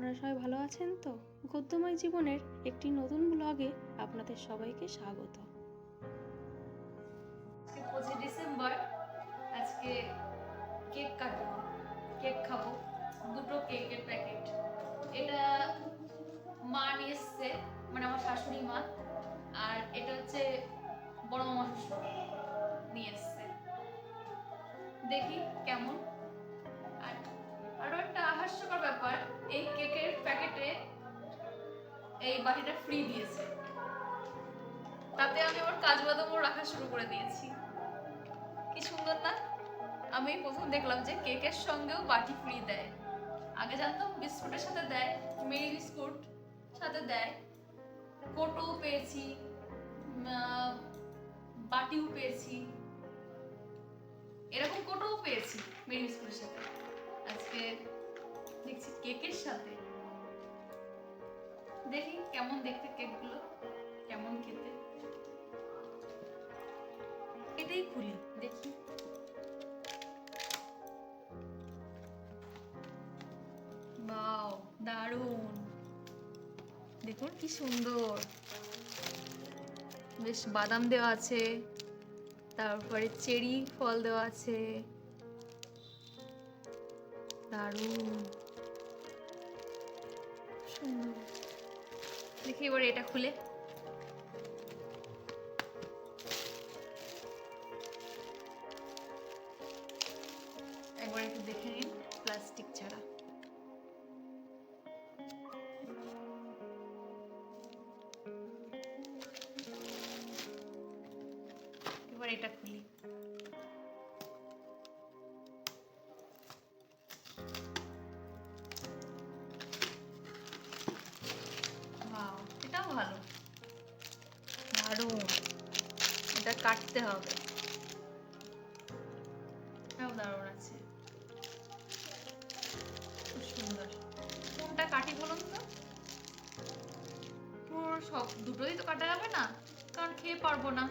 আপনারা সবাই ভালো আছেন তো? গদ্যময় জীবনের একটি নতুন ব্লগে আপনাদের সবাইকে স্বাগত। পঁচিশ ডিসেম্বর, আজকে কেক কাটবো, কেক খাব, দুটো কেকের প্যাকেট। এটা মা নিয়ে এসছে মানে আমার শাশুড়ি মা, আর এটা হচ্ছে বড় মামা শ্বশুর নিয়ে এসছে। দেখি কেমন। এই বাটিটা ফ্রি দিয়েছে। তাতে আমি আমার কাজ বাদামও রাখা শুরু করে দিয়েছি। কি সুন্দর না? আমি প্রথম দেখলাম যে কেকের সঙ্গেও বাটি ফ্রি দেয়। আগে জানতাম বিস্কুটের সাথে দেয় মেরি বিস্কুট সাথে দেয়। কোটো পেয়েছি বাটিও পেয়েছি। এরকম কোটোও পেয়েছি মেরি বিস্কুটের সাথে। আজকে দেখছি কেকের সাথে। দেখি কেমন দেখতে কেকগুলো, কেমন খেতে। এটাই খুলি, দেখি। বাও, দারুণ। দেখুন কি সুন্দর। বেশ বাদাম দেওয়া আছে, তারপরে চেরি ফল দেওয়া আছে। দারুণ। সুন্দর। দেখি এবার এটা খুলে। একবার একটু দেখে নিন প্লাস্টিক ছাড়া। এবার এটা খুলি। দারুণ। এটা কাটতে হবে। এটাও আছে। খুব সুন্দর। কোনটা কাটি বলুন তো? পুরো সব দুটোই তো কাটা যাবে না, কারণ খেয়ে পারব না।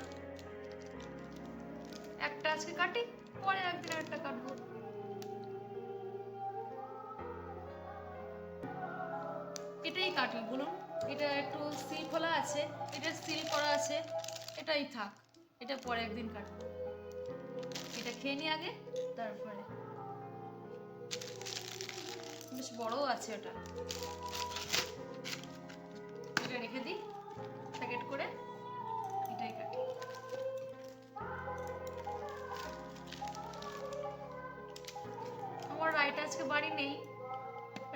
একটা আজকে কাটি, পরে একদিন একটা কাটবো। এটাই কাটি বলুন। এটা একটু সিল খোলা আছে, এটা সিল করা আছে, এটাই থাক, এটা পরে একদিন কাটবো। এটা খেয়ে নি আগে, তারপরে। বেশ বড়ও আছে ওটা। এটা রেখে দিই, প্যাকেট করে, এটাই কাটি। আমার রায়টা আজকে বাড়ি নেই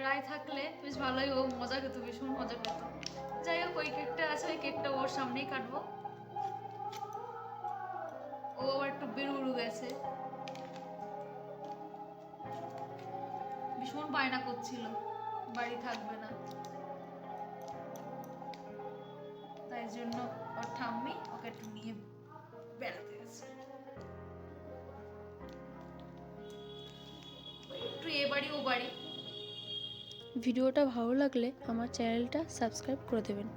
রায় থাকলে বেশ ভালোই ও মজা খেত ভীষণ মজা পেত যাই হোক, ওই কেকটা আছে, ওই কেকটা ওর সামনেই কাটবো। ও আবার একটু বেরুরু গেছে। ভীষণ বায়না করছিল, বাড়ি থাকবে না। তাই জন্য ওর ঠাম্মি ওকে একটু নিয়ে বেড়াতে গেছে। একটু এ বাড়ি ও বাড়ি। ভিডিওটা ভালো লাগলে আমার চ্যানেলটা সাবস্ক্রাইব করে দেবেন।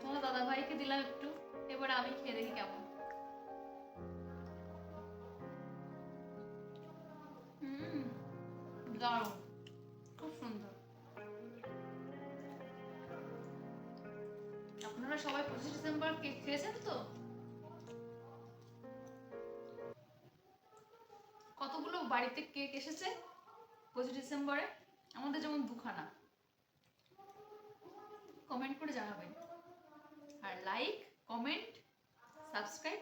তোমার দাদা ভাইকে দিলাম একটু, এবার আমি খেয়ে দেখি কেমন। দারুণ। সবাই পঁচিশে ডিসেম্বর কেক খেয়েছেন তো? কতগুলো বাড়িতে কেক এসেছে পঁচিশ ডিসেম্বরে? আমাদের যেমন দুখানা। কমেন্ট করে জানাবেন। আর লাইক কমেন্ট সাবস্ক্রাইব